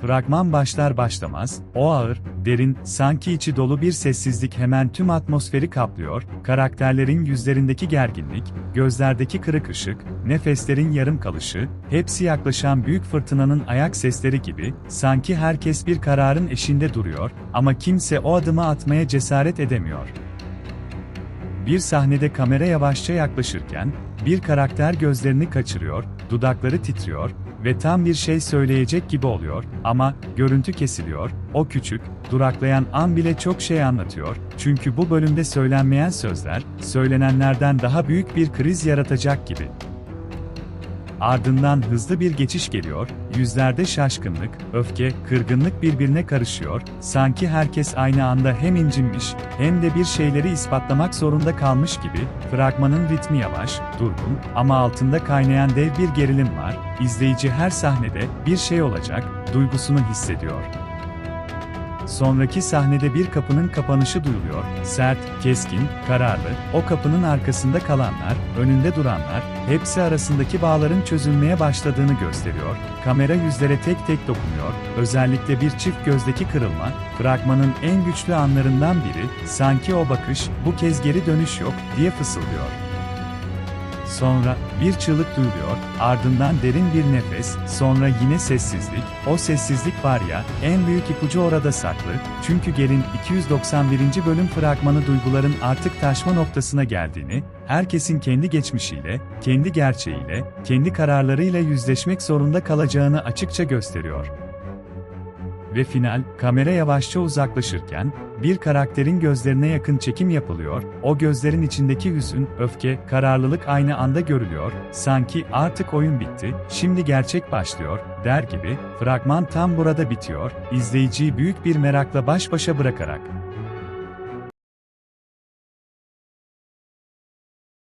Fragman başlar başlamaz, o ağır, derin, sanki içi dolu bir sessizlik hemen tüm atmosferi kaplıyor, karakterlerin yüzlerindeki gerginlik, gözlerdeki kırık ışık, nefeslerin yarım kalışı, hepsi yaklaşan büyük fırtınanın ayak sesleri gibi, sanki herkes bir kararın eşinde duruyor, ama kimse o adımı atmaya cesaret edemiyor. Bir sahnede kamera yavaşça yaklaşırken, bir karakter gözlerini kaçırıyor, dudakları titriyor ve tam bir şey söyleyecek gibi oluyor ama görüntü kesiliyor. O küçük, duraklayan an bile çok şey anlatıyor. Çünkü bu bölümde söylenmeyen sözler, söylenenlerden daha büyük bir kriz yaratacak gibi. Ardından hızlı bir geçiş geliyor, yüzlerde şaşkınlık, öfke, kırgınlık birbirine karışıyor, sanki herkes aynı anda hem incinmiş, hem de bir şeyleri ispatlamak zorunda kalmış gibi, fragmanın ritmi yavaş, durgun, ama altında kaynayan dev bir gerilim var, izleyici her sahnede, bir şey olacak, duygusunu hissediyor. Sonraki sahnede bir kapının kapanışı duyuluyor. Sert, keskin, kararlı. O kapının arkasında kalanlar, önünde duranlar, hepsi arasındaki bağların çözülmeye başladığını gösteriyor. Kamera yüzlere tek tek dokunuyor. Özellikle bir çift gözdeki kırılma, fragmanın en güçlü anlarından biri. Sanki o bakış, bu kez geri dönüş yok diye fısıldıyor. Sonra bir çığlık duyuluyor, ardından derin bir nefes, sonra yine sessizlik. O sessizlik var ya, en büyük ipucu orada saklı. Çünkü Ger'in 291. bölüm fragmanı duyguların artık taşma noktasına geldiğini, herkesin kendi geçmişiyle, kendi gerçeğiyle, kendi kararlarıyla yüzleşmek zorunda kalacağını açıkça gösteriyor. Ve final, kamera yavaşça uzaklaşırken, bir karakterin gözlerine yakın çekim yapılıyor, o gözlerin içindeki hüzün, öfke, kararlılık aynı anda görülüyor, sanki artık oyun bitti, şimdi gerçek başlıyor, der gibi, fragman tam burada bitiyor, izleyiciyi büyük bir merakla baş başa bırakarak.